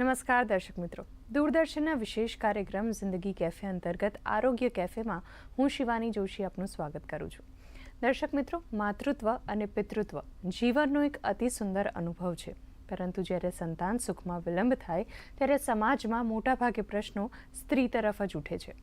નમસ્કાર દર્શક મિત્રો. દૂરદર્શનના વિશેષ કાર્યક્રમ જિંદગી કેફે અંતર્ગત આરોગ્ય કેફેમાં હું શિવાની જોશી આપનું સ્વાગત કરું છું. દર્શક મિત્રો, માતૃત્વ અને પિતૃત્વ જીવનનો એક અતિ સુંદર અનુભવ છે. પરંતુ જ્યારે સંતાન સુખમાં વિલંબ થાય, ત્યારે સમાજમાં મોટાભાગે પ્રશ્નો સ્ત્રી તરફ જ ઉઠે છે.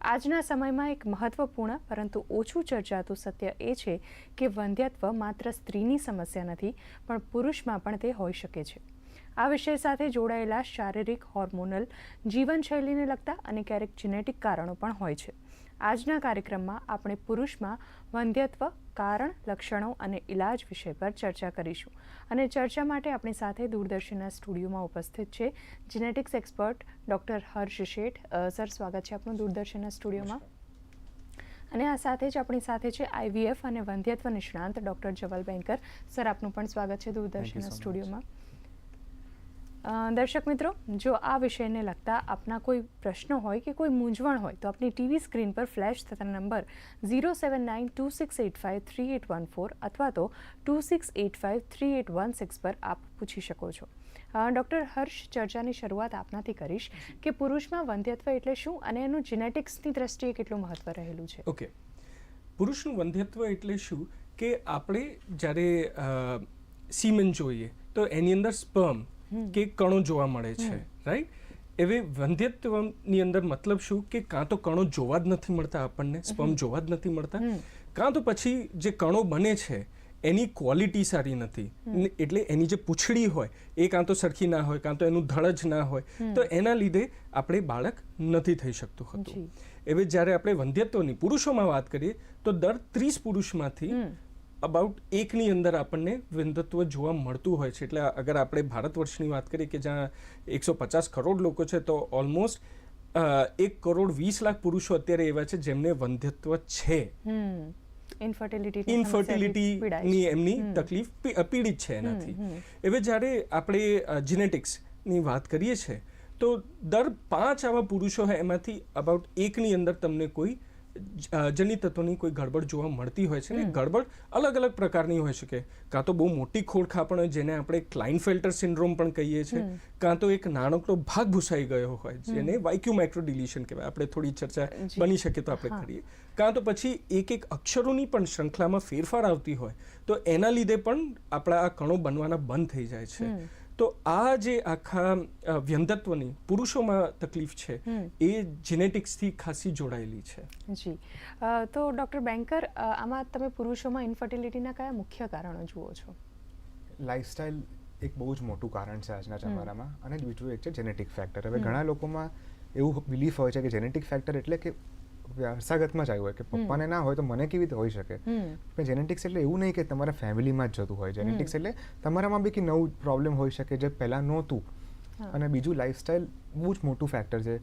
આજના સમયમાં એક મહત્વપૂર્ણ પરંતુ ઓછું ચર્ચાતું સત્ય એ છે કે વંધ્યત્વ માત્ર સ્ત્રીની સમસ્યા નથી, પણ પુરુષમાં પણ તે હોઈ શકે છે. આ વિષય સાથે જોડાયેલા શારીરિક હોર્મોનલ જીવનશૈલીને લગતા અને ક્યારેક જીનેટિક કારણો પણ હોય છે. આજના કાર્યક્રમમાં આપણે પુરુષમાં વંધ્યત્વ કારણ લક્ષણો અને ઇલાજ વિષય પર ચર્ચા કરીશું. અને ચર્ચા માટે આપણી સાથે દૂરદર્શનના સ્ટુડિયોમાં ઉપસ્થિત છે જીનેટિક્સ એક્સપર્ટ ડૉક્ટર હર્ષ શેઠ. સર સ્વાગત છે આપનું દૂરદર્શનના સ્ટુડિયોમાં. અને આ સાથે જ આપણી સાથે છે આઈવીએફ અને વંધ્યત્વ નિષ્ણાંત ડૉક્ટર જવલ બેંકર સર આપનું પણ સ્વાગત છે દૂરદર્શનના સ્ટુડિયોમાં. દર્શક મિત્રો, જો આ વિષયને લગતા આપના કોઈ પ્રશ્નો હોય કે કોઈ મૂંઝવણ હોય, તો આપની ટીવી સ્ક્રીન પર ફ્લેશ થતા number zero seven nine two six eight five three eight one four અથવા તો two six eight five three eight one six પર આપ પૂછી શકો છો. ડૉક્ટર હર્ષ ચર્ચાની શરૂઆત આપનાથી કરીશ કે પુરુષમાં વંધ્યત્વ એટલે શું અને એનું જેનેટિક્સની દ્રષ્ટિએ કેટલું મહત્વ રહેલું છે? ઓકે. પુરુષનું વંધ્યત્વ એટલે શું કે આપણે જ્યારે સીમન જોઈએ તો એની અંદર સ્પર્મ કે કણો જોવા મળે છે રાઈટ એવે વંધ્યત્વની અંદર મતલબ શું કે કાં તો કણો જોવા જ નથી મળતા આપણને સ્પર્મ જોવા જ નથી મળતા. કાં તો પછી જે કણો બને છે એની ક્વોલિટી સારી નથી. એટલે એની જે પૂંછડી હોય એ કાં તો સરખી ના હોય કાં તો એનું ધડ જ ના હોય તો એના લીધે આપણે બાળક નથી થઈ શકતું હતું. જી. જ્યારે આપણે વંધ્યત્વની પુરુષોમાં વાત કરીએ તો દર ત્રીસ પુરુષમાંથી અબાઉટ એકની અંદર આપણને વંધ્યત્વ જોવા મળતું હોય છે. એટલે અગર આપણે ભારત વર્ષની વાત કરીએ કે જ્યાં એકસો પચાસ કરોડ લોકો છે તો ઓલમોસ્ટ એક કરોડ વીસ લાખ પુરુષો અત્યારે એવા છે જેમને વંધ્યત્વ છે. ઇન્ફર્ટિલિટી ઇન્ફર્ટિલિટીની એમની તકલીફ પીડિત છે એનાથી. હવે જ્યારે આપણે જીનેટિક્સની વાત કરીએ છીએ તો દર પાંચ આવા પુરુષો હોય એમાંથી અબાઉટ એકની અંદર તમને કોઈ જ- તત્વોની કોઈ ગડબડ જોવા મળતી હોય છે ને ગડબડ અલગ અલગ પ્રકારની હોઈ શકે. કાં તો બહુ મોટી ખોળખા પણ હોય જેને આપણે ક્લાઇનફેલ્ટર સિન્ડ્રોમ પણ કહીએ છીએ કાં તો એક નાનકડો ભાગ ભૂસાઈ ગયો હોય જેને વાઇક્યુ માઇક્રો ડિલિશન કહેવાય. આપણે થોડી ચર્ચા બની શકે તો આપણે કરીએ. કાં તો પછી એક એક અક્ષરોની પણ શ્રૃંખલામાં ફેરફાર આવતી હોય તો એના લીધે પણ આપણા આ કણો બનવાના બંધ થઈ જાય છે. તો આ જે આખા વ્યંધત્વની પુરુષોમાં તકલીફ છે એ જેનેટિક્સથી ખાસી જોડાયેલી છે. જી. તો ડૉક્ટર બેન્કર આમાં તમે પુરુષોમાં ઇન્ફર્ટિલિટીના કયા મુખ્ય કારણો જુઓ છો? લાઇફસ્ટાઇલ એક બહુ જ મોટું કારણ છે આજના જમાનામાં અને બીજું એક છે જેનેટિક ફેક્ટર હવે ઘણા લોકોમાં એવું બિલીફ હોય છે કે જેનેટિક ફેક્ટર એટલે કે વારસાગતમાં જ આવ્યું હોય કે પપ્પાને ના હોય તો મને કેવી રીતે હોઈ શકે? પણ જેનેટિક્સ એટલે એવું નહીં કે તમારા ફેમિલીમાં જ જતું હોય. જેનેટિક્સ એટલે તમારામાં બી કે નવું પ્રોબ્લેમ હોઈ શકે જે પહેલાં નહોતું. અને બીજું લાઇફસ્ટાઇલ બહુ જ મોટું ફેક્ટર છે.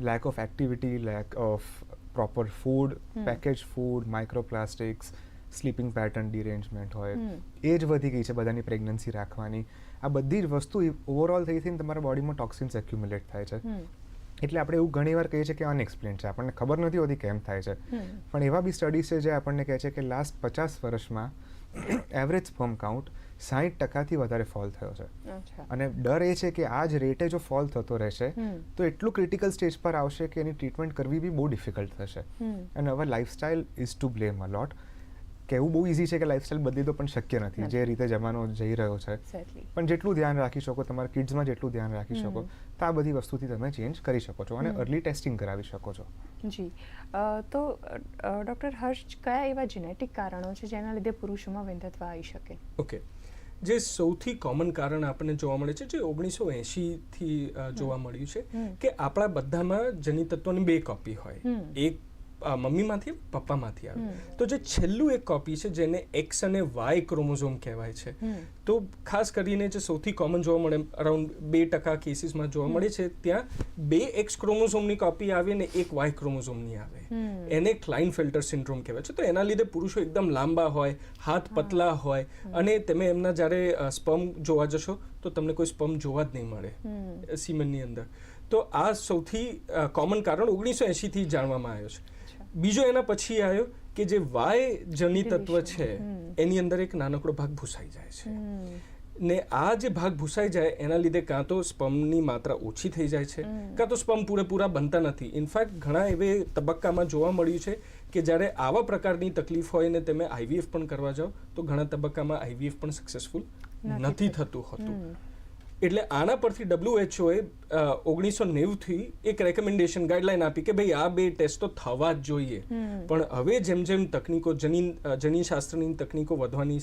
Lack of activity lack of proper food package food microplastics sleeping pattern derangement હોય. એજ વધી ગઈ છે બધાની પ્રેગ્નન્સી રાખવાની. આ બધી જ વસ્તુ ઓવરઓલ થઈ થઈને તમારા બોડીમાં ટોક્સિન્સ એક્યુમ્યુલેટ થાય છે. એટલે આપણે એવું ઘણીવાર કહીએ છીએ કે અનએક્સપ્લેન છે. આપણને ખબર નથી હોતી કેમ થાય છે. પણ એવા બી સ્ટડીઝ છે જે આપણને કહે છે કે લાસ્ટ પચાસ વર્ષમાં એવરેજ સ્પર્મ કાઉન્ટ સાહીઠ ટકાથી વધારે ફોલ થયો છે. અને ડર એ છે કે આ જ રેટે જો ફોલ થતો રહેશે તો એટલું ક્રિટિકલ સ્ટેજ પર આવશે કે એની ટ્રીટમેન્ટ કરવી બી બહુ ડિફિકલ્ટ થશે. અને હવે lifestyle is to blame a lot કહેવું બહુ ઇઝી છે કે લાઈફસ્ટાઈલ બદલી તો પણ શક્ય નથી. જે રીતે જમાનો જઈ રહ્યો છે. પણ જેટલું ધ્યાન રાખી શકો તમારા કિડ્સમાં જેટલું ધ્યાન રાખી શકો તો આ બધી વસ્તુથી તમે ચેન્જ કરી શકો છો અને અર્લી ટેસ્ટિંગ કરાવી શકો છો. જી. તો ડૉક્ટર હર્ષ કયા એવા જેનેટિક કારણો છે જેના લીધે પુરુષોમાં વંધ્યત્વ આવી શકે? ઓકે. જે સૌથી કોમન કારણ આપણને જોવા મળે છે જે ઓગણીસો એંશીથી જોવા મળ્યું છે કે આપણા બધામાં જનિત તત્વની બે કોપી હોય. એક મમ્મીમાંથી પપ્પામાંથી આવે. તો જે છેલ્લું એક કોપી છે જેને એક્સ અને વાય ક્રોમોઝોમ કહેવાય છે. તો ખાસ કરીને જે સૌથી કોમન જોવા મળે અરાઉન્ડ બે ટકા કેસીસમાં જોવા મળે છે ત્યાં બે એક્સ ક્રોમોઝોમની કોપી આવે ને એક વાય ક્રોમોઝોમની આવે. એને ક્લાઇન ફિલ્ટર સિન્ડ્રોમ કહેવાય છે. તો એના લીધે પુરુષો એકદમ લાંબા હોય હાથ પતલા હોય અને તમે એમના જ્યારે સ્પર્મ જોવા જશો તો તમને કોઈ સ્પર્મ જોવા જ નહીં મળે. સિમનની અંદર. તો આ સૌથી કોમન કારણ ઓગણીસો એંશીથી જાણવામાં આવ્યો છે. બીજો એના પછી આવ્યો કે જે વાય જની તત્વ છે એની અંદર એક નાનકડો ભાગ ભૂસાઈ જાય છે. ને આ જે ભાગ ભૂસાઈ જાય એના લીધે કાં તો સ્પમની માત્રા ઓછી થઈ જાય છે કાં તો સ્પમ પૂરેપૂરા બનતા નથી. ઇનફેક્ટ ઘણા એવે તબક્કામાં જોવા મળ્યું છે કે જ્યારે આવા પ્રકારની તકલીફ હોય ને તમે આઈવીએફ પણ કરવા જાઓ તો ઘણા તબક્કામાં આઈવીએફ પણ સક્સેસફુલ નથી. થતું. હોતું. એટલે આના પરથી ડબ્લ્યુએચઓએ ઓગણીસો નેવુંથી એક રેકમેન્ડેશન ગાઈડલાઈન આપી કે ભાઈ આ બે ટેસ્ટ તો થવા જ જોઈએ. પણ હવે જેમ જેમ તકનીકો જનીન જનીનશાસ્ત્રની તકનીકો વધવાની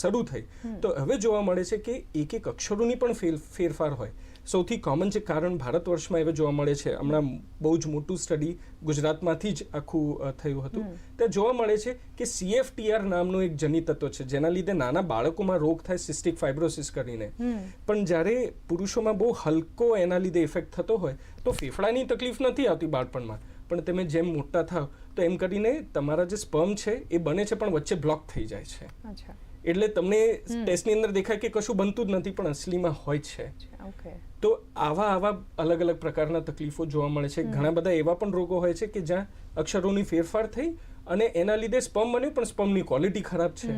શરૂ થઈ તો હવે જોવા મળે છે કે એક એક અક્ષરોની પણ ફેર ફેરફાર હોય. સૌથી કોમન જે કારણ ભારત વર્ષમાં એવું જોવા મળે છે હમણાં બહુ જ મોટું સ્ટડી ગુજરાતમાંથી જ આખું થયું હતું. ત્યાં જોવા મળે છે કે સીએફટીઆર નામનું એક જનીતત્વ તત્વ છે જેના લીધે નાના બાળકોમાં રોગ થાય સિસ્ટિક ફાઇબ્રોસિસ કરીને. પણ જ્યારે પુરુષોમાં બહુ હલકો એના લીધે ઇફેક્ટ થતો હોય તો ફેફડાની તકલીફ નથી આવતી બાળપણમાં. પણ તમે જેમ મોટા થાવ તો એમ કરીને તમારા જે સ્પર્મ છે એ બને છે પણ વચ્ચે બ્લોક થઈ જાય છે. અચ્છા. એટલે તમને ટેસ્ટની અંદર દેખાય કે કશું બનતું જ નથી પણ અસલીમાં હોય છે. તો આવા આવા અલગ અલગ પ્રકારના તકલીફો જોવા મળે છે. ઘણા બધા એવા પણ રોગો હોય છે કે જ્યાં અક્ષરોની ફેરફાર થઈ અને એના લીધે સ્પમ બન્યું પણ સ્પમની ક્વોલિટી ખરાબ છે.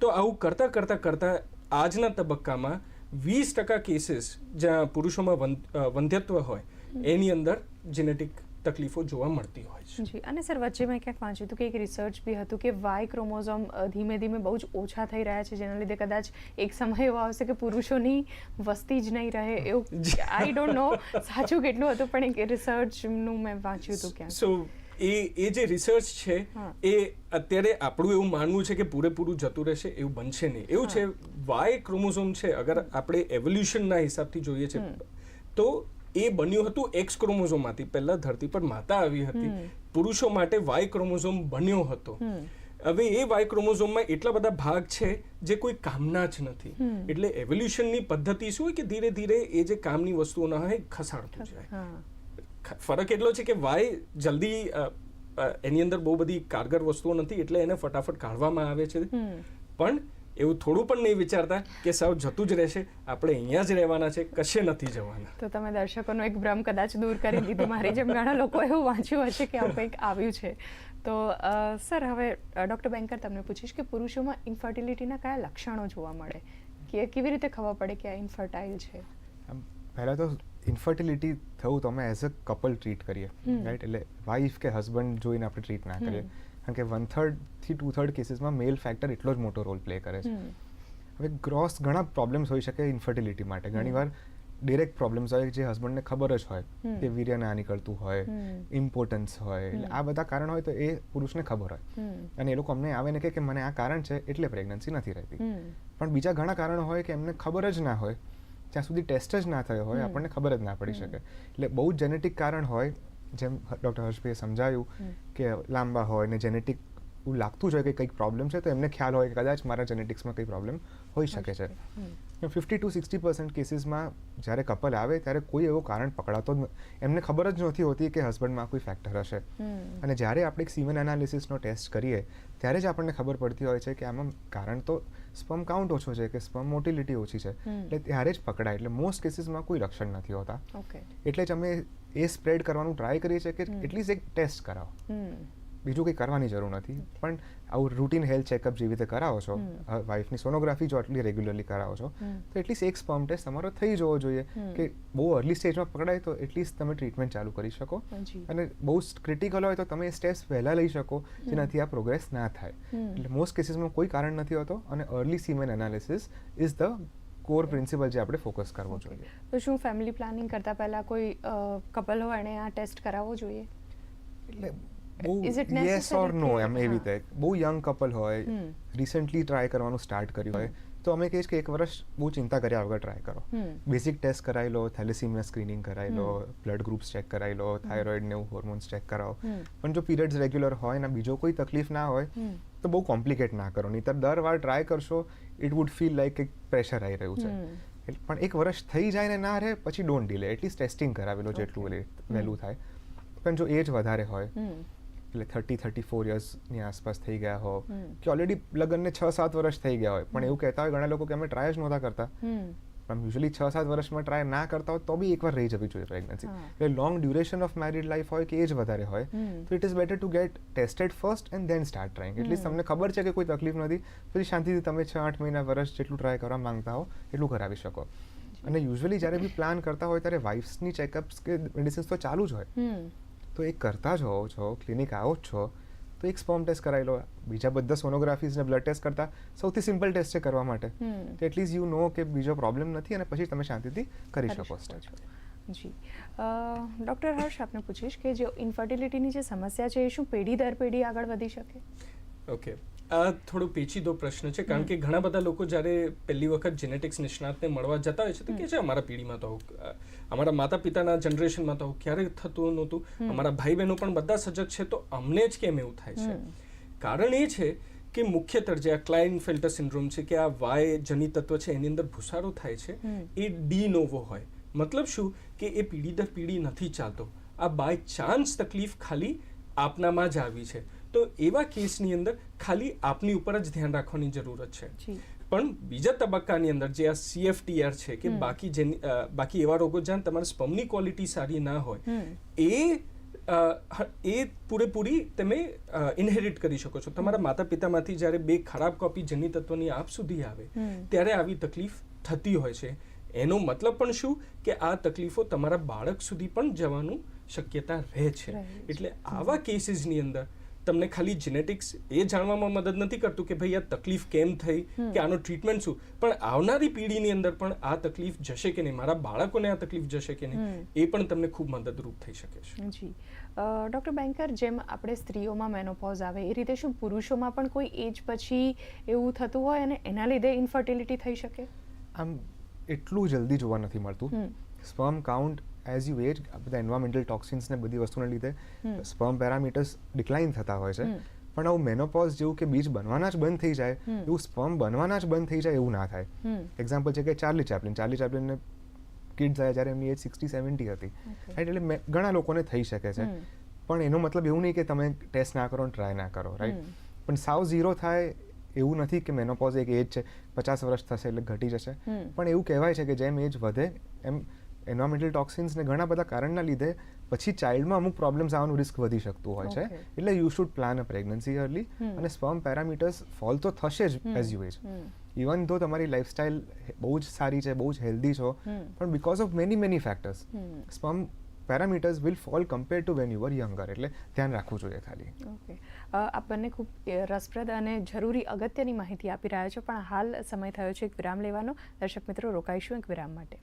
તો આવું કરતા કરતા કરતા આજના તબક્કામાં વીસ ટકા કેસીસ જ્યાં પુરુષોમાં વંધ- વંધ્યત્વ હોય એની અંદર જેનેટિક તકલીફો જોવા મળતી હોય છે. જી અને સર વચ્ચે મેં ક્યાંક વાંચ્યું હતું કે એક રિસર્ચ બી હતું કે વાય ક્રોમોઝોમ ધીમે ધીમે બહુ જ ઓછા થઈ રહ્યા છે જેના લીધે કદાચ એક સમય એવો આવશે કે પુરુષોની વસ્તી જ નહીં રહે એવું આઈ ડોન્ટ નો સાચું કેટલું હતું પણ એક રિસર્ચનું મેં વાંચ્યું હતું ક્યાંક. સો એ એ જે રિસર્ચ છે એ અત્યારે આપણું એવું માનવું છે કે પૂરેપૂરું જતું રહેશે એવું બનશે નહીં. એવું છે વાય ક્રોમોઝોમ છે અગર આપણે એવોલ્યુશનના હિસાબથી જોઈએ છે તો એ બન્યું હતું એક્સ ક્રોમોઝોમમાંથી. પહેલા ધરતી પર માતા આવી હતી. પુરુષો માટે વાય ક્રોમોઝોમ બન્યો હતો. હવે એ વાય ક્રોમોઝોમમાં એટલા બધા ભાગ છે જે કોઈ કામના જ નથી. એટલે એવોલ્યુશનની પદ્ધતિ શું હોય કે ધીરે ધીરે એ જે કામની વસ્તુઓના હોય ખસાડતું જાય. ફરક એટલો છે કે વાય જલ્દી એની અંદર બહુ બધી કારગર વસ્તુઓ નથી એટલે એને ફટાફટ કાઢવામાં આવે છે. પણ એવું થોડું પણ નહીં વિચારતા કે સાવ જતું જ રહેશે. આપણે અહીંયા જ રહેવાના છે કશે નથી જવાના. તો તમે દર્શકોનો એક ભ્રમ કદાચ દૂર કરી દીધો. મારી જેમ ઘણા લોકો એવું વાંચ્યું હશે કે આવું કંઈક આવ્યું છે. તો સર હવે ડૉક્ટર બેન્કર તમને પૂછીશ કે પુરુષોમાં ઇન્ફર્ટિલિટીના કયા લક્ષણો જોવા મળે? કે કેવી રીતે ખબર પડે કે આ ઇન્ફર્ટાઇલ છે? પહેલાં તો ઇન્ફર્ટિલિટી થવું તો અમે એઝ અ કપલ ટ્રીટ કરીએ રાઈટ એટલે વાઈફ કે હસબન્ડ જોઈને આપણે ટ્રીટ ના કરીએ. કારણ કે વન થર્ડથી ટુ થર્ડ કેસીસમાં મેલ ફેક્ટર એટલો જ મોટો રોલ પ્લે કરે છે. હવે ગ્રોસ ઘણા પ્રોબ્લેમ્સ હોઈ શકે ઇન્ફર્ટિલિટી માટે. ઘણીવાર ડિરેક્ટ પ્રોબ્લેમ્સ હોય જે હસબન્ડને ખબર જ હોય. કે વીર્ય ના નીકળતું હોય ઇમ્પોર્ટન્સ હોય એટલે આ બધા કારણ હોય તો એ પુરુષને ખબર હોય. અને એ લોકો અમને આવે ને કે મને આ કારણ છે એટલે પ્રેગ્નન્સી નથી રહેતી. પણ બીજા ઘણા કારણો હોય કે એમને ખબર જ ના હોય ત્યાં સુધી ટેસ્ટ જ ના થયો હોય આપણને ખબર જ ના પડી શકે. એટલે બહુ જ જેનેટિક કારણ હોય જેમ ડૉક્ટર હર્ષભાઈએ સમજાયું કે લાંબા હોય ને જેનેટિક એવું લાગતું જ હોય કે કંઈક પ્રોબ્લેમ છે તો એમને ખ્યાલ હોય કે કદાચ મારા જેનેટિક્સમાં કંઈ પ્રોબ્લેમ હોઈ શકે છે. ફિફ્ટી ટુ સિક્સટી પર્સન્ટ કેસીસમાં જ્યારે કપલ આવે ત્યારે કોઈ એવો કારણ પકડાતો જ એમને ખબર જ નથી હોતી કે હસબન્ડમાં કોઈ ફેક્ટર હશે. અને જ્યારે આપણે એક સીમન એનાલિસિસનો ટેસ્ટ કરીએ ત્યારે જ આપણને ખબર પડતી હોય છે કે આમાં કારણ તો સ્પમ કાઉન્ટ ઓછો છે કે સ્પમ મોટિલિટી ઓછી છે. એટલે ત્યારે જ પકડાય. એટલે મોસ્ટ કેસીસમાં કોઈ લક્ષણ નથી હોતા. એટલે જ અમે એ સ્પ્રેડ કરવાનું ટ્રાય કરીએ છીએ કે. એટલીસ્ટ એક ટેસ્ટ કરાવો. બીજું કંઈ કરવાની જરૂર નથી. પણ આવું રૂટીન હેલ્થ ચેકઅપ જેવી રીતે કરાવો છો વાઇફની સોનોગ્રાફી જો આટલી રેગ્યુલરલી કરાવો છો તો એટલીસ્ટ એક સ્પર્મ ટેસ્ટ તમારો થઈ જવો જોઈએ કે બહુ અર્લી સ્ટેજમાં પકડાય તો એટલીસ્ટ તમે ટ્રીટમેન્ટ ચાલુ કરી શકો. અને બહુ ક્રિટિકલ હોય તો તમે એ સ્ટેપ્સ વહેલા લઈ શકો જેનાથી આ પ્રોગ્રેસ ના થાય. એટલે મોસ્ટ કેસીસમાં કોઈ કારણ નથી હોતો અને early semen analysis is the core principle જે આપણે ફોકસ કરવો જોઈએ. તો શું ફેમિલી પ્લાનિંગ કરતા પહેલા કોઈ કપલ હોય એને આ ટેસ્ટ કરાવવો જોઈએ? એટલે બહુ યસ ઓર નો એમ એવી રીતે. બહુ યંગ કપલ હોય રિસન્ટલી ટ્રાય કરવાનું સ્ટાર્ટ કર્યું હોય તો અમે કહીશ કે એક વર્ષ બહુ ચિંતા કર્યા વગર ટ્રાય કરો. બેસિક બેઝિક ટેસ્ટ કરાવી લો થેલેસીમિયા સ્ક્રીનિંગ કરાવી લો બ્લડ ગ્રુપ્સ ચેક કરાવી લો થાઇરોઇડ ને એવું હોર્મોન્સ ચેક કરાવો. પણ જો પીરિયડ્સ રેગ્યુલર હોય ને બીજો કોઈ તકલીફ ના હોય તો બહુ કોમ્પ્લિકેટ ના કરો. નહીંતર દર વાર ટ્રાય કરશો ઇટ વુડ ફીલ લાઈક એક પ્રેશર આવી રહ્યું છે. પણ એક વર્ષ થઈ જાય ને ના રહે પછી don't delay at least testing કરાવેલો જેટલું. વહેલું- થાય. પણ જો એજ વધારે હોય એટલે થર્ટી થર્ટી ફોર યર્સની આસપાસ થઈ ગયા હો કે ઓલરેડી લગ્નને છ સાત વર્ષ થઈ ગયા હોય પણ એવું કહેતા હોય ઘણા લોકો કે અમે ટ્રાય જ નહોતા કરતા. પણ યુઝલી છ સાત વર્ષમાં ટ્રાય ના કરતા હોય તો બી એકવાર રહી જવી જોઈએ પ્રેગ્નન્સી. એટલે long duration of married life હોય કે એજ વધારે હોય તો it is better to get tested first and then start trying at least તમને ખબર છે કે કોઈ તકલીફ નથી પછી શાંતિથી તમે છ આઠ મહિના વર્ષ જેટલું ટ્રાય કરવા માંગતા હો એટલું કરાવી શકો. અને યુઝલી જ્યારે બી પ્લાન કરતા હોય ત્યારે વાઇફ્સની ચેકઅપ્સ કે મેડિસિન્સ તો ચાલુ જ હોય. તો એ કરતા જ હોવ છો ક્લિનિક આવો જ છો તો એક સ્પર્મ ટેસ્ટ કરાવી લો બીજા બધા સોનોગ્રાફીઝ ને બ્લડ ટેસ્ટ કરતા સૌથી સિમ્પલ ટેસ્ટ છે કરવા માટે. તો એટલીસ્ટ યુ નો કે બીજો પ્રોબ્લેમ નથી અને પછી તમે શાંતિથી કરી શકો સ્ટેજ છો. જી. ડૉક્ટર હર્ષ આપને પૂછીશ કે જે ઇન્ફર્ટિલિટીની જે સમસ્યા છે એ શું પેઢી દર પેઢી આગળ વધી શકે? ઓકે આ થોડો પેચીદો પ્રશ્ન છે કારણ કે ઘણા બધા લોકો જ્યારે પહેલી વખત જેનેટિક્સ નિષ્ણાતને મળવા જતા હોય છે તો કે છે અમારા પેઢીમાં તો અમારા માતા પિતાના જનરેશનમાં તો આવું ક્યારેય થતું નહોતું. અમારા ભાઈ બહેનો પણ બધા સજગ છે તો અમને જ કેમ એવું થાય છે? કારણ એ છે કે મુખ્યતર જે આ ક્લાઇન ફિલ્ટર સિન્ડ્રોમ છે કે આ વાય જની તત્વ છે એની અંદર ભૂસારો થાય છે એ ડી નોવો હોય. મતલબ શું? કે એ પીઢી દર પીઢી નથી ચાલતો. આ બાય ચાન્સ તકલીફ ખાલી આપનામાં જ આવી છે. તો એવા કેસની અંદર ખાલી આપની ઉપર જ ધ્યાન રાખવાની જરૂરત છે. પણ બીજા તબક્કાની અંદર જે આ સીએફટીઆર છે કે બાકી જેની બાકી એવા રોગો જ્યાં તમારા સ્પમની ક્વોલિટી સારી ના હોય એ એ પૂરેપૂરી તમે ઇનહેરિટ કરી શકો છો. તમારા માતા પિતામાંથી જ્યારે બે ખરાબ કોપી જન્ય તત્વની આપ સુધી આવે ત્યારે આવી તકલીફ થતી હોય છે. એનો મતલબ પણ શું? કે આ તકલીફો તમારા બાળક સુધી પણ જવાનું શક્યતા રહે છે. એટલે આવા કેસીસની અંદર તમને ખાલી જેનેટિક્સ એ જાણવામાં મદદ નથી કરતું કે ભાઈ આ તકલીફ કેમ થઈ કે આનો ટ્રીટમેન્ટ શું? પણ આવનારી પેઢીની અંદર પણ આ તકલીફ જશે કે નહીં? મારા બાળકોને આ તકલીફ જશે કે નહીં? એ પણ તમને ખૂબ મદદરૂપ થઈ શકે છે. જી. ડૉક્ટર બેન્કર જેમ આપણે સ્ત્રીઓમાં મેનોપોઝ આવે એ રીતે શું પુરુષોમાં પણ કોઈ એજ પછી એવું થતું હોય અને એના લીધે ઇન્ફર્ટિલિટી થઈ શકે? આમ એટલું જલ્દી જોવા નથી મળતું. Sperm count as you age બધા એન્વાયરમેન્ટલ ટોક્સિન્સ ને બધી વસ્તુને લીધે સ્પર્મ પેરામીટર્સ ડિક્લાઇન થતા હોય છે. પણ આવું મેનોપોઝ જેવું કે બીજ બનવાના જ બંધ થઈ જાય એવું સ્પર્મ બનવાના જ બંધ થઈ જાય એવું ના થાય. એક્ઝામ્પલ છે કે ચાર્લી ચેપ્લિન ચાર્લી ચેપ્લિનને કિડ્સ આવ્યા જ્યારે એમની એજ સિક્સટી સેવન્ટી હતી. રાઈટ એટલે ઘણા લોકોને થઈ શકે છે. પણ એનો મતલબ એવું નહીં કે તમે ટેસ્ટ ના કરો ટ્રાય ના કરો રાઈટ પણ સાવ ઝીરો થાય એવું નથી કે મેનોપોઝ એક એજ છે પચાસ વર્ષ થશે એટલે ઘટી જશે. પણ એવું કહેવાય છે કે જેમ એજ વધે એમ એન્વાયરમેન્ટલ ટોક્સિન્સને ઘણા બધા કારણના લીધે પછી ચાઇલ્ડમાં અમુક પ્રોબ્લેમ્સ આવવાનું રિસ્ક વધી શકતું હોય છે. એટલે you should plan a pregnancy early અને સ્પર્મ પેરામીટર્સ ફોલ તો થશે જ એઝ યુ એજ. ઇવન ધો તમારી લાઇફસ્ટાઇલ બહુ જ સારી છે બહુ જ હેલ્ધી છો પણ because of many many factors sperm parameters will fall compare to when you are younger એટલે ધ્યાન રાખવું જોઈએ ખાલી. ઓકે આપણને ખૂબ રસપ્રદ અને જરૂરી અગત્યની માહિતી આપી રહ્યા છો પણ હાલ સમય થયો છે એક વિરામ લેવાનો. દર્શક મિત્રો રોકાઈશું એક વિરામ માટે.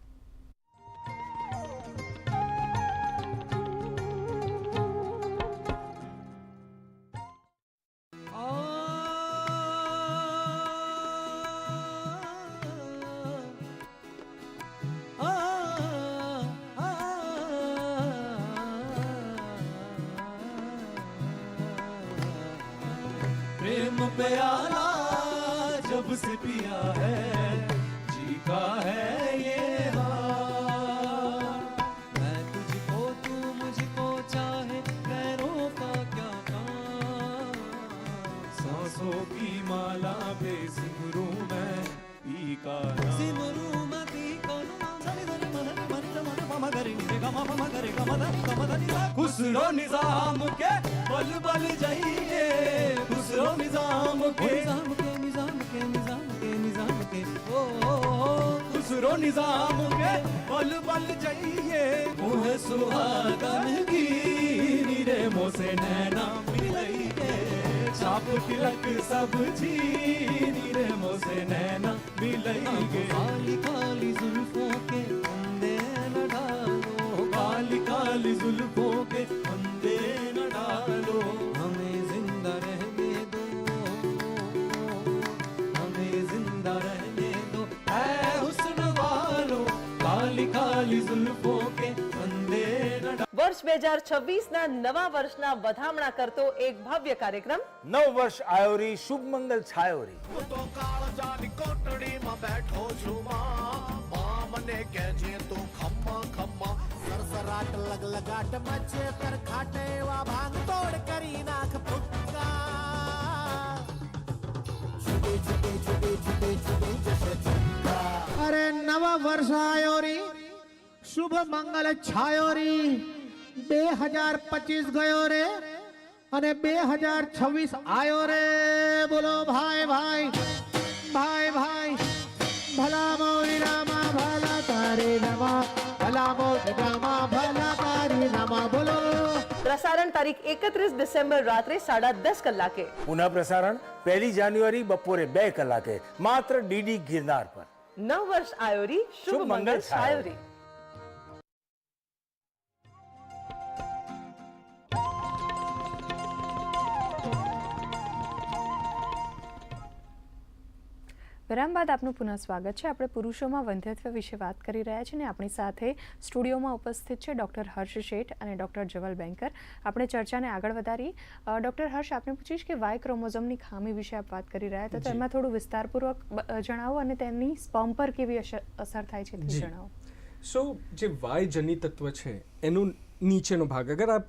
जब से पिया है जी का है ये हाल मैं तुझको तू मुझको चाहे पैरों का क्या काम सांसों की माला पे सिमरू मैं पी का सिमरू मैं पी का खुसरो निजाम के बल बल जाइए खुसरो निजाम के ओ ओ, ओ, खुसरो निजाम के बल बल जाइए मुँह सुहागन की नीरे मोह से नैना मिलइए छाप तिलक सब छीनी रे मोह से नैना मिलइए काली काली जुल्फों के फंदे न डालो काली काली जुल्फों બે હજાર છવ્વીસના નવા વર્ષના વધામણા કરતો એક ભવ્ય કાર્યક્રમ. નવ વર્ષ આયોરી શુભ મંગલ છાયોરી. હું તો કાળજાની કોટડીમાં બેઠો છું માં. માં મને કહેજે તું ખમ્મા ખમ્મા. સરસરાટ લગલગાટ મચે પર એવા ભાંગ તોડ કરી નાખ ફુટકા. છૂટી છૂટી છૂટી છૂટી છૂટી જશે અરે નવા વર્ષ આયોરી શુભ મંગલ છાયો રી બે હજાર પચીસ ગયો રે અને બે હજાર છવ્વીસ આયો રે. બોલો ભાઈ ભાઈ ભાઈ ભાઈ ભલા મોરી રામા ભલા તારે નમા ભલા મોરી રામા ભલા તારી નમા બોલો. પ્રસારણ તારીખ એકત્રીસ ડિસેમ્બર રાત્રે સાડા દસ કલાકે. પુનઃ પ્રસારણ પહેલી જાન્યુઆરી બપોરે બે કલાકે. માત્ર ડીડી ગિરનાર પર. નવ વર્ષ આયોરી શુભ મંગલ છાયોરી. વિરામ બાદ આપનું પુનઃ સ્વાગત છે. આપણે પુરુષોમાં વંધ્યત્વ વિશે વાત કરી રહ્યા છીએ અને આપણી સાથે સ્ટુડિયોમાં ઉપસ્થિત છે ડૉક્ટર હર્ષ શેઠ અને ડૉક્ટર જવલ બેંકર આપણે ચર્ચાને આગળ વધારી. ડૉક્ટર હર્ષ આપને પૂછીશ કે વાય ક્રોમોઝોમની ખામી વિશે આપ વાત કરી રહ્યા હતા તો એમાં થોડું વિસ્તારપૂર્વક જણાવો અને તેની સ્પર્મ પર કેવી અસર થાય છે તે જણાવો. સો જે વાય જનિત તત્વ છે એનું નીચેનો ભાગ અગર આપ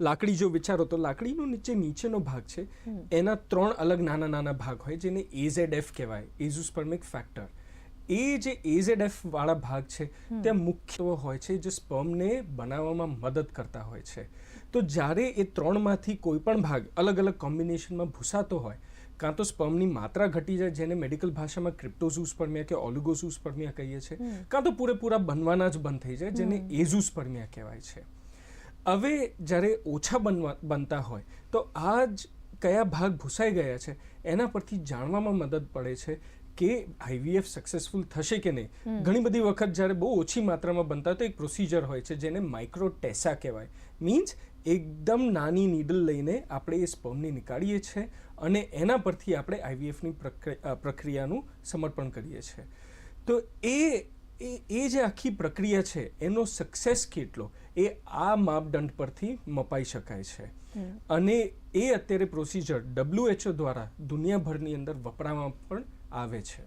લાકડી જો વિચારો તો લાકડીનો નીચે નીચેનો ભાગ છે. એના ત્રણ અલગ નાના નાના ભાગ હોય જેને એઝેડ એફ કહેવાય એઝુસ્પર્મિક ફેક્ટર એ જે એઝેડ વાળા ભાગ છે ત્યાં મુખ્ય હોય છે જે સ્પર્મને બનાવવામાં મદદ કરતા હોય છે. તો જ્યારે એ ત્રણમાંથી કોઈ પણ ભાગ અલગ અલગ કોમ્બિનેશનમાં ભૂસાતો હોય કાં તો સ્પર્મની માત્રા ઘટી જાય જેને મેડિકલ ભાષામાં ક્રિપ્ટોઝુસ્પર્મિયા કે ઓલિગોઝુસ્પર્મિયા કહીએ છીએ કાં તો પૂરેપૂરા બનવાના જ બંધ થઈ જાય જેને એઝુસ્પર્મિયા કહેવાય છે. હવે જ્યારે ઓછા બનવા બનતા હોય તો આ જ કયા ભાગ ભૂસાઈ ગયા છે એના પરથી જાણવામાં મદદ પડે છે કે આઈવીએફ સક્સેસફુલ થશે કે નહીં. ઘણી બધી વખત જ્યારે બહુ ઓછી માત્રામાં બનતા તો એક પ્રોસિજર હોય છે જેને માઇક્રોટેસા કહેવાય. મીન્સ એકદમ નાની નીડલ લઈને આપણે એ સ્પર્મને નીકાળીએ છીએ અને એના પરથી આપણે આઈવીએફની પ્રક્રિયાનું સમર્પણ કરીએ છીએ તો એ એ એ જે આખી પ્રક્રિયા છે એનો સક્સેસ કેટલો એ આ માપદંડ પરથી મપાઈ શકાય છે. અને એ અત્યારે પ્રોસિજર ડબ્લ્યુએચઓ દ્વારા દુનિયાભરની અંદર વપરાવામાં પણ આવે છે.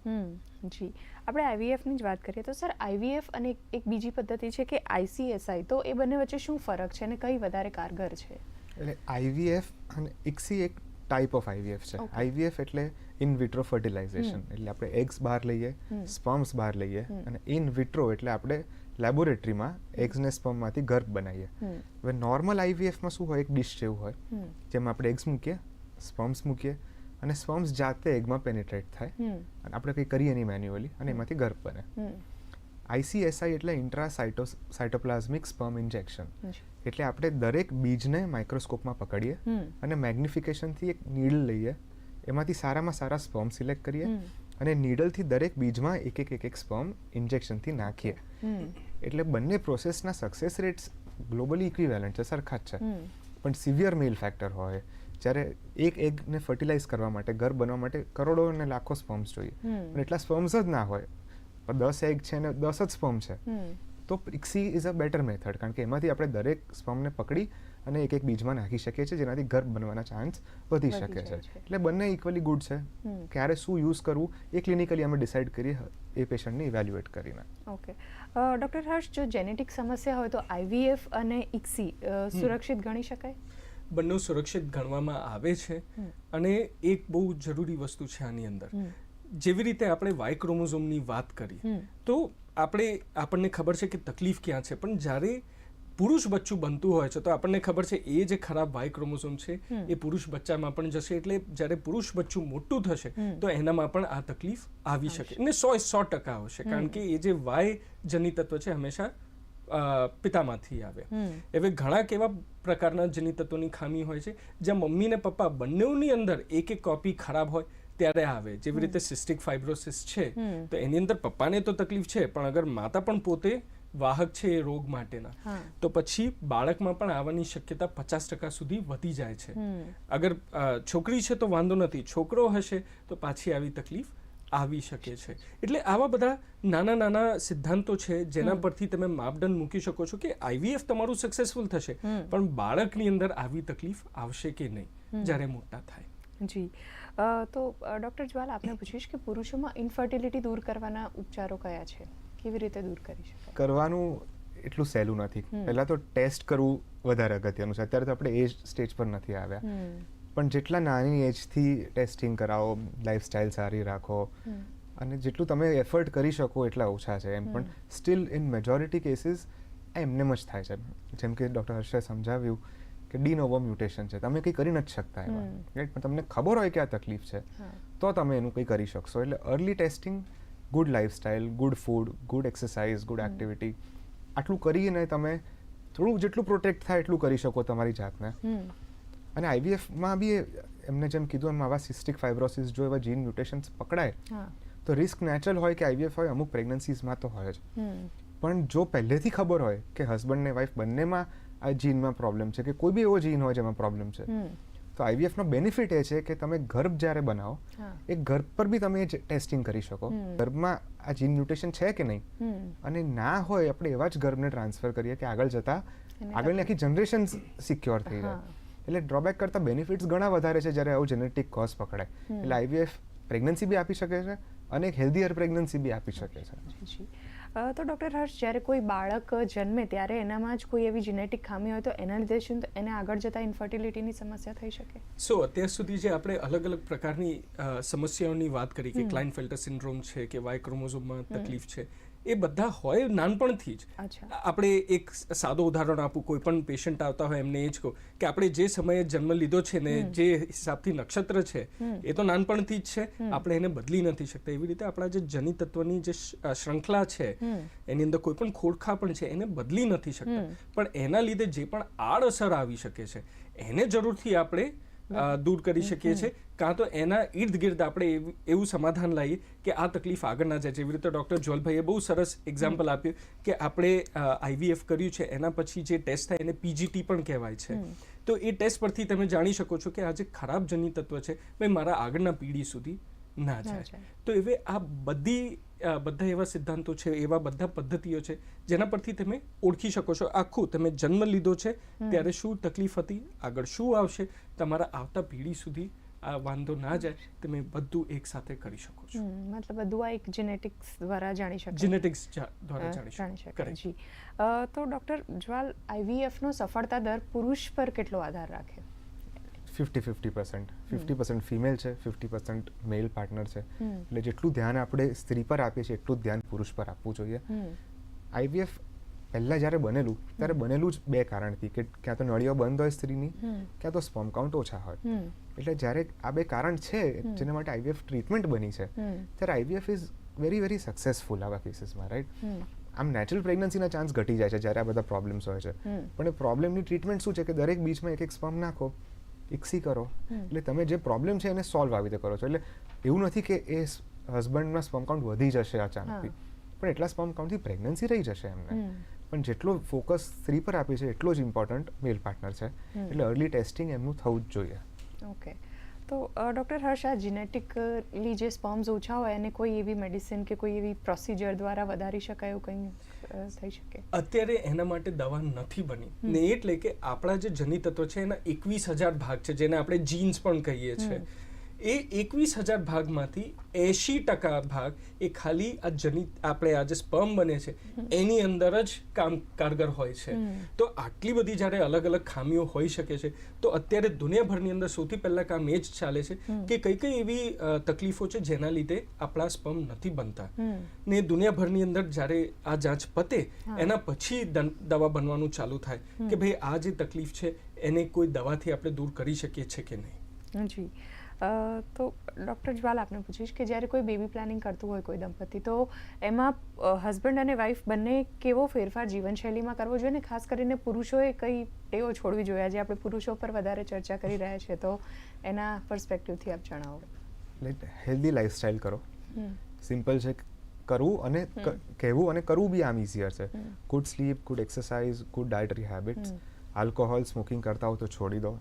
જી. આપણે આઈવીએફની જ વાત કરીએ તો સર આઈવીએફ અને એક- એક બીજી પદ્ધતિ છે કે આઈસીએસઆઈ તો એ બંને વચ્ચે શું ફરક છે અને કઈ વધારે કારગર છે? એટલે આઈવીએફ અને ઇક્સી એક ટાઈપ ઓફ આઈવીએફ છે. આઈવીએફ એટલે ઇન વિટ્રો ફર્ટિલાઇઝેશન એટલે આપણે એગ્સ બહાર લઈએ સ્પર્મ્સ બહાર લઈએ અને ઇન વિટ્રો એટલે આપણે લેબોરેટરીમાં એગ્સને ને સ્પર્મમાંથી ગર્ભ બનાવીએ. હવે નોર્મલ આઈવીએફમાં શું હોય? એક ડિશ જેવું હોય. જેમાં આપણે એગ્સ મૂકીએ સ્પર્મ્સ મૂકીએ અને સ્પર્મ્સ જાતે એગમાં પેનિટ્રેટ થાય. અને આપણે કંઈ કરીએ નહીં મેન્યુઅલી અને એમાંથી ગર્ભ બને. આઈસીએસઆઈ એટલે ઇન્ટ્રા સાઇટોપ્લાઝમિક સ્પર્મ ઇન્જેક્શન એટલે આપણે દરેક બીજને માઇક્રોસ્કોપમાં પકડીએ. અને મેગ્નિફિકેશનથી એક નીડલ લઈએ. એમાંથી સારામાં સારા સ્પર્મ સિલેક્ટ કરીએ. અને નીડલથી દરેક બીજમાં એક એક એક એક સ્પર્મ ઇન્જેક્શનથી નાખીએ એટલે બંને પ્રોસેસના સક્સેસ રેટ્સ ગ્લોબલી ઇક્વિવેલન્ટ છે સરખા જ છે. પણ સિવિયર મેલ ફેક્ટર હોય જ્યારે એક એગને ફર્ટિલાઇઝ કરવા માટે ઘર બનવા માટે કરોડો અને લાખો સ્પર્મ્સ જોઈએ. પણ એટલા સ્પર્મ્સ જ ના હોય. દસ એગ છે ને દસ જ સ્પર્મ છે. તો PICSI is a better method કારણ કે એમાંથી આપણે દરેક સ્પર્મને પકડી અને એક એક બીજમાં નાખી શકીએ છીએ જેનાથી ગર્ભ બનવાના ચાન્સ વધી શકે છે. છે. એટલે બંને ઇક્વલી ગુડ છે. ક્યારે શું યુઝ કરવું એ ક્લિનિકલી અમે ડિસાઇડ કરીએ એ પેશન્ટને ઇવેલ્યુએટ કરીને. ઓકે ડૉક્ટર હર્ષ જો જેનેટિક સમસ્યા હોય તો આઈવીએફ અને ઇક્સી સુરક્ષિત ગણી શકાય? બંને સુરક્ષિત ગણવામાં આવે છે અને એક બહુ જરૂરી વસ્તુ છે આની અંદર. જેવી રીતે આપણે વાય ક્રોમોઝોમની વાત કરી તો આપણે આપણને ખબર છે કે તકલીફ ક્યાં છે. પણ જ્યારે પુરુષ બચ્ચું બનતું હોય છે તો આપણને ખબર છે એ જે ખરાબ વાય ક્રોમોઝોમ છે એ પુરુષ બચ્ચામાં પણ જશે. એટલે જ્યારે પુરુષ બચ્ચું મોટું થશે તો એનામાં પણ આ તકલીફ આવી શકે. અને સો સો ટકા આવશે કારણ કે એ જે વાય જનિત તત્વ છે હંમેશા પિતામાંથી આવે. હવે ઘણા કેવા પ્રકારના જનિતત્ત્વોની ખામી હોય છે જ્યાં મમ્મી ને પપ્પા બંનેની અંદર એક એક કોપી ખરાબ હોય ત્યારે આવે. જેવી રીતે સિસ્ટિક ફાઇબ્રોસિસ છે તો એની અંદર પપ્પાને તો તકલીફ છે પણ અગર માતા પણ પોતે વાહક છે એ રોગ માટેના. તો પછી બાળકમાં પણ આવવાની શક્યતા પચાસ ટકા સુધી વધી જાય છે. અગર છોકરી છે તો વાંધો નથી છોકરો હશે તો પાછી આવી તકલીફ આવી શકે છે. એટલે આવા બધા નાના નાના સિદ્ધાંતો છે જેના પરથી તમે માપદંડ મૂકી શકો છો કે આઈવીએફ તમારું સક્સેસફુલ થશે પણ બાળકની અંદર આવી તકલીફ આવશે કે નહીં? જ્યારે મોટા થાય. જી. તો ડૉક્ટર જ્વાલ આપને પૂછીશ કે પુરુષોમાં ઇન્ફર્ટિલિટી દૂર કરવાના ઉપચારો કયા છે? કેવી રીતે દૂર કરી શકાય કરવાનું એટલું સહેલું નથી. પહેલાં તો ટેસ્ટ કરવું વધારે અગત્યનું છે. અત્યારે તો આપણે એજ સ્ટેજ પર નથી આવ્યા. પણ જેટલા નાની એજથી ટેસ્ટિંગ કરાવો લાઈફસ્ટાઈલ સારી રાખો અને જેટલું તમે એફર્ટ કરી શકો એટલા ઓછા છે એમ. પણ સ્ટીલ ઇન મેજોરિટી કેસીસ એમનેમ જ થાય છે. જેમ કે ડૉક્ટર હર્ષે સમજાવ્યું કે ડી નોવો મ્યુટેશન છે. તમે કંઈ કરી નથી શકતા એમાં. રાઈટ પણ તમને ખબર હોય કે આ તકલીફ છે. તો તમે એનું કંઈ કરી શકશો. એટલે early testing good lifestyle good food good exercise good activity આટલું કરીને તમે થોડું જેટલું પ્રોટેક્ટ થાય એટલું કરી શકો તમારી જાતને. અને આઈવીએફમાં બી એમને જેમ કીધું એમ આવા સિસ્ટિક ફાઇબ્રોસિસ જો એવા જીન મ્યુટેશન્સ પકડાય તો રિસ્ક નેચરલ હોય કે આઈવીએફ હોય અમુક પ્રેગ્નન્સીઝમાં તો હોય જ. પણ જો પહેલેથી ખબર હોય કે હસબન્ડ ને વાઈફ બંનેમાં આ જીનમાં પ્રોબ્લેમ છે કે કોઈ બી એવો જીન હોય જેમાં પ્રોબ્લેમ છે તો આઈવીએફનો બેનિફિટ એ છે કે તમે ગર્ભ જ્યારે બનાવો એ ગર્ભ પર બી તમે ટેસ્ટિંગ કરી શકો. ગર્ભમાં આ જીન મ્યુટેશન છે કે નહીં? અને ના હોય આપણે એવા જ ગર્ભને ટ્રાન્સફર કરીએ કે આગળ જતા આગળની આખી જનરેશન સિક્યોર થઈ. જાય એટલે ડ્રોબેક કરતાં બેનિફિટ્સ ઘણા વધારે છે જ્યારે આવું જેનેટિક કોઝ પકડાય. એટલે આઈવીએફ પ્રેગ્નન્સી બી આપી શકે છે અને એક હેલ્ધીયર પ્રેગ્નન્સી બી આપી શકે છે. તો ડૉક્ટર હર્ષ જ્યારે કોઈ બાળક જન્મે ત્યારે એનામાં જ કોઈ એવી જેનેટિક ખામી હોય તો એના લીધે શું એને આગળ જતાં ઇન્ફર્ટિલિટીની સમસ્યા થઈ શકે? સો અત્યાર સુધી જે આપણે અલગ અલગ પ્રકારની સમસ્યાઓની વાત કરી કે ક્લાઇનફેલ્ટર સિન્ડ્રોમ છે કે વાય ક્રોમોઝોમમાં તકલીફ છે એ બધા હોય નાનપણથી જ. આપણે એક સાદો ઉદાહરણ આપું કોઈ પણ પેશન્ટ આવતા હોય એમને એ જ કહું કે આપણે જે સમયે જન્મ લીધો છે ને જે હિસાબથી નક્ષત્ર છે એ તો નાનપણથી જ છે આપણે એને બદલી નથી શકતા. એવી રીતે આપણા જે જનીતત્વની જે શૃંખલા છે એની અંદર કોઈ પણ ખોડખા પણ છે એને બદલી નથી શકતા. પણ એના લીધે જે પણ આડઅસર આવી શકે છે એને જરૂરથી આપણે દૂર કરી શકીએ છીએ. કાં તો એના ઇર્દ ગિર્દ આપણે એવું- એવું સમાધાન લાવીએ કે આ તકલીફ આગળ ના જાય. જેવી રીતે ડૉક્ટર જ્વલભાઈએ બહુ સરસ એક્ઝામ્પલ આપ્યું કે આપણે આઈવીએફ કર્યું છે એના પછી જે ટેસ્ટ થાય એને પીજીટી પણ કહેવાય છે. તો એ ટેસ્ટ પરથી તમે જાણી શકો છો કે આ જે ખરાબ જનિત તત્વ છે ભાઈ મારા આગળના પીઢી સુધી ના જાય. તો હવે આ બધી બધા એવા સિદ્ધાંતો છે એવા બધા પદ્ધતિઓ છે જેના પરથી તમે ઓળખી શકો છો. આખું તમે જન્મ લીધો છે ત્યારે શું તકલીફ હતી? આગળ શું આવશે? તમારા આવતા પેઢી સુધી આ વાંધો ના જાય તમે બધું એક સાથે કરી શકો છો. મતલબ બધું આ એક જેનેટિક્સ દ્વારા જાણી શકાય. જેનેટિક્સ દ્વારા જાણી શકો જી. તો ડૉક્ટર જ્વાલ આઈવીએફનો સફળતા દર પુરુષ પર કેટલો આધાર રાખે? Fifty fifty percent. Fifty percent female છે ફિફ્ટી પર્સન્ટ મેલ પાર્ટનર છે. એટલે જેટલું ધ્યાન આપણે સ્ત્રી પર આપીએ છીએ એટલું જ ધ્યાન પુરુષ પર આપવું જોઈએ. આઈવીએફ પહેલાં જ્યારે બનેલું ત્યારે બનેલું જ બે કારણથી કે ક્યાં તો નળીઓ બંધ હોય સ્ત્રીની ક્યાં તો સ્પોમ કાઉન્ટ ઓછા હોય. એટલે જ્યારે આ બે કારણ છે જેના માટે આઈવીએફ ટ્રીટમેન્ટ બની છે ત્યારે IVF is very very successful આવા કેસીસમાં રાઈટ આમ નેચરલ પ્રેગ્નન્સીના ચાન્સ ઘટી જાય છે જ્યારે આ બધા પ્રોબ્લેમ્સ હોય છે. પણ એ પ્રોબ્લેમની ટ્રીટમેન્ટ શું છે કે દરેક બીચમાં એક એક સ્પર્મ નાખો ઇક્સી કરો. એટલે તમે જે પ્રોબ્લેમ છે એને સોલ્વ આવી રીતે કરો છો. એટલે એવું નથી કે એ હસબન્ડના સ્પમ કાઉન્ટ વધી જશે અચાનકથી. પણ એટલા સ્પમ કાઉન્ટથી પ્રેગ્નન્સી રહી જશે એમને. પણ જેટલો ફોકસ સ્ત્રી પર આપે છે એટલો જ ઇમ્પોર્ટન્ટ મેલ પાર્ટનર છે. એટલે અર્લી ટેસ્ટિંગ એમનું થવું જ જોઈએ. ઓકે તો ડૉક્ટર હર્ષ આ જીનેટિકલી જે સ્પર્મ્સ ઓછા હોય એને કોઈ એવી મેડિસિન કે કોઈ એવી પ્રોસિજર દ્વારા વધારી શકાય એવું કંઈ થઈ શકે? અત્યારે એના માટે દવા નથી બની. ને એટલે કે આપણા જે જનીતત્વ છે એના એકવીસ હજાર ભાગ છે જેને આપણે જીન્સ પણ કહીએ છીએ. એ એકવીસ હજાર ભાગમાંથી એંશી ટકા ભાગ એ ખાલી આ જનિત આપણે આ જે સ્પર્મ બને છે એની અંદર જ કામ કારગર હોય છે. તો આટલી બધી જ્યારે અલગ અલગ ખામીઓ હોઈ શકે છે તો અત્યારે દુનિયાભરની અંદર સૌથી પહેલા કામ એ જ ચાલે છે કે કઈ કઈ એવી તકલીફો છે જેના લીધે આપણા સ્પર્મ નથી બનતા. ને દુનિયાભરની અંદર જ્યારે આ જાંચ પતે એના પછી દવા બનવાનું ચાલુ થાય કે ભાઈ આ જે તકલીફ છે એને કોઈ દવાથી આપણે દૂર કરી શકીએ છીએ કે નહીં? જી. તો ડૉક્ટર જ્વાલ આપને પૂછીશ કે જ્યારે કોઈ બેબી પ્લાનિંગ કરતું હોય કોઈ દંપતી તો એમાં હસબન્ડ અને વાઈફ બંને કેવો ફેરફાર જીવનશૈલીમાં કરવો જોઈએ ને ખાસ કરીને પુરુષોએ કઈ ટેવો છોડવી જોઈએ? આજે આપણે પુરુષો પર વધારે ચર્ચા કરી રહ્યા છીએ તો એના પર્સપેક્ટિવથી આપ જણાવો. હેલ્ધી લાઈફસ્ટાઈલ કરો. સિમ્પલ છે કરવું અને કહેવું અને કરવું બી આમ ઇઝીયર છે. Good sleep good exercise good dietary habits alcohol smoking કરતા હો તો છોડી દો.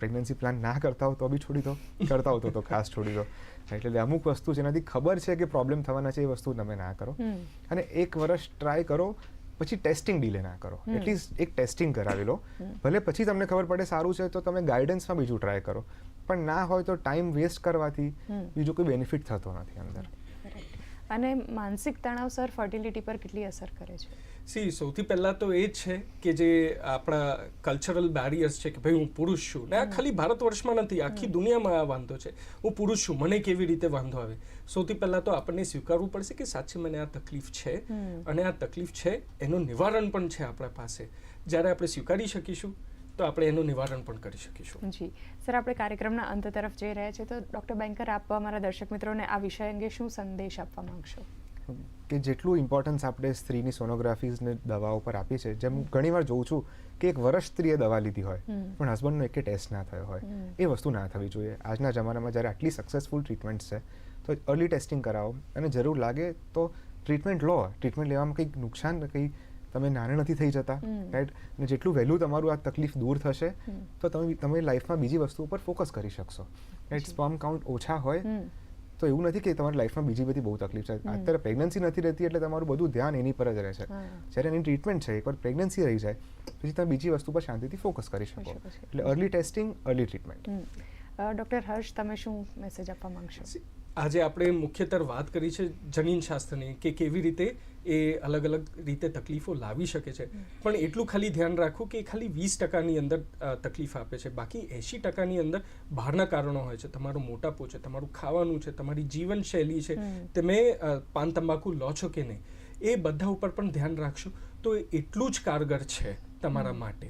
પ્રેગ્નન્સી પ્લાન ના કરતા હો તો બી છોડી દો કરતા હો તો ખાસ છોડી દો. એટલે અમુક વસ્તુ જેનાથી ખબર છે કે પ્રોબ્લેમ થવાના છે એ વસ્તુ તમે ના કરો. અને એક વર્ષ ટ્રાય કરો પછી ટેસ્ટિંગ ડીલે ના કરો. એટલીસ્ટ એક ટેસ્ટિંગ કરાવી લો. ભલે પછી તમને ખબર પડે સારું છે તો તમે ગાઈડન્સમાં બીજું ટ્રાય કરો. પણ ના હોય તો ટાઈમ વેસ્ટ કરવાથી બીજો કોઈ બેનિફિટ થતો નથી અંદર. અને માનસિક તણાવ સર ફર્ટિલિટી પર કેટલી અસર કરે છે? સી સૌથી પહેલાં તો એ છે કે જે આપણા કલ્ચરલ બેરિયર્સ છે કે ભાઈ હું પુરુષ છું. ને આ ખાલી ભારત વર્ષમાં નથી આખી દુનિયામાં આ વાંધો છે. હું પુરુષ છું મને કેવી રીતે વાંધો આવે? સૌથી પહેલાં તો આપણને સ્વીકારવું પડશે કે સાચે મને આ તકલીફ છે. અને આ તકલીફ છે એનું નિવારણ પણ છે આપણા પાસે. જ્યારે આપણે સ્વીકારી શકીશું તો આપણે એનું નિવારણ પણ કરી શકીશું. જી. સર આપણે કાર્યક્રમના અંત તરફ જઈ રહ્યા છીએ તો ડૉક્ટર બેન્કર આપ અમારા દર્શક મિત્રોને આ વિષય અંગે શું સંદેશ આપવા માંગશો? કે જેટલું ઇમ્પોર્ટન્સ આપણે સ્ત્રીની સોનોગ્રાફીઝને દવાઓ પર આપી છે જેમ ઘણીવાર જોઉં છું કે એક વર્ષ સ્ત્રીએ દવા લીધી હોય પણ હસબન્ડનો એકે ટેસ્ટ ના થયો હોય. એ વસ્તુ ના થવી જોઈએ. આજના જમાનામાં જ્યારે આટલી સક્સેસફુલ ટ્રીટમેન્ટ છે તો અર્લી ટેસ્ટિંગ કરાવો. અને જરૂર લાગે તો ટ્રીટમેન્ટ લો. ટ્રીટમેન્ટ લેવામાં કંઈક નુકસાન કંઈ તમે નાના નથી થઈ જતા રાઈટ અને જેટલું વહેલું તમારું આ તકલીફ દૂર થશે તો તમે તમે લાઈફમાં બીજી વસ્તુ ઉપર ફોકસ કરી શકશો. રાઈટ સ્પર્મ કાઉન્ટ ઓછા હોય તો એવું નથી કે તમારી લાઈફમાં બીજી બધી બહુ તકલીફ છે અત્યારે પ્રેગ્નન્સી નથી રહેતી એટલે તમારું બધું ધ્યાન એની પર જ રહે છે. જ્યારે એની ટ્રીટમેન્ટ છે એકવાર પ્રેગ્નન્સી રહી જાય પછી તમે બીજી વસ્તુ પર શાંતિથી ફોકસ કરી શકો. એટલે early testing early treatment doctor Harsh તમે શું મેસેજ આપવા માંગશો? આજે આપણે મુખ્યતર વાત કરી છે જનીન શાસ્ત્રની કે કેવી રીતે એ અલગ અલગ રીતે તકલીફો લાવી શકે છે. પણ એટલું ખાલી ધ્યાન રાખવું કે એ ખાલી વીસ ટકાની અંદર તકલીફ આપે છે. બાકી એંશી ટકાની અંદર બહારના કારણો હોય છે. તમારું મોટાપો છે તમારું ખાવાનું છે તમારી જીવનશૈલી છે. તમે પાન તંબાકુ લો છો કે નહીં? એ બધા ઉપર પણ ધ્યાન રાખશો તો એટલું જ કારગર છે તમારા માટે.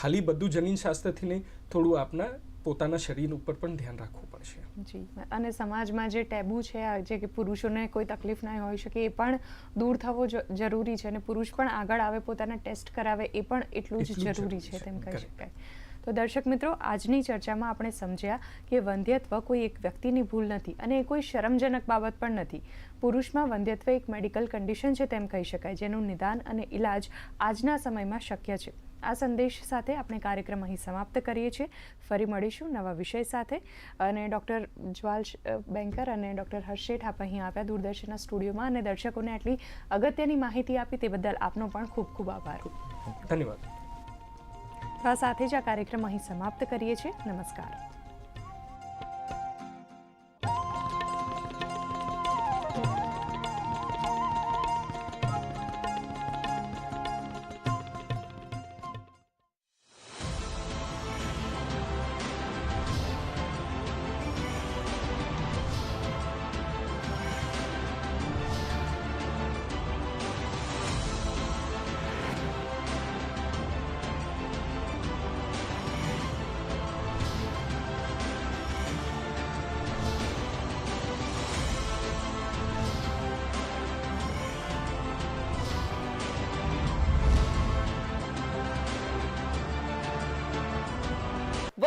ખાલી બધું જનીન શાસ્ત્રથી નહીં થોડું આપના પોતાના શરીર ઉપર પણ ધ્યાન રાખવું પડશે. જી અને સમાજમાં જે ટેબુ છે જે કે પુરુષોને કોઈ તકલીફ ના હોઈ શકે એ પણ દૂર થવો જરૂરી છે અને પુરુષ પણ આગળ આવે પોતાના ટેસ્ટ કરાવે એ પણ એટલું જ જરૂરી છે. તેમ કહી શકાય. તો દર્શક મિત્રો આજની ચર્ચામાં આપણે સમજ્યા કે વંધ્યત્વ કોઈ એક વ્યક્તિની ભૂલ નથી અને એ કોઈ શરમજનક બાબત પણ નથી. પુરુષમાં વંધ્યત્વ એક મેડિકલ કન્ડિશન છે તેમ કહી શકાય જેનું નિદાન અને ઇલાજ આજના સમયમાં શક્ય છે. આ સંદેશ સાથે આપણે કાર્યક્રમ અહીં સમાપ્ત કરીએ છીએ. ફરી મળીશું નવા વિષય સાથે. અને ડૉક્ટર જ્વાલ બેન્કર અને ડૉક્ટર હર્ષે ઠાપ આપ અહીં આવ્યા દૂરદર્શનના સ્ટુડિયોમાં અને દર્શકોને આટલી અગત્યની માહિતી આપી તે બદલ આપનો પણ ખૂબ ખૂબ આભાર. ધન્યવાદ. આ સાથે જ આ કાર્યક્રમ અહીં સમાપ્ત કરીએ છીએ. નમસ્કાર.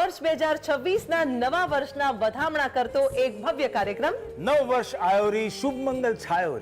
વર્ષ બે હજાર છવ્વીસના નવા વર્ષના વધામણા કરતો એક ભવ્ય કાર્યક્રમ. નવ વર્ષ આયોરી શુભ મંગલ છાયો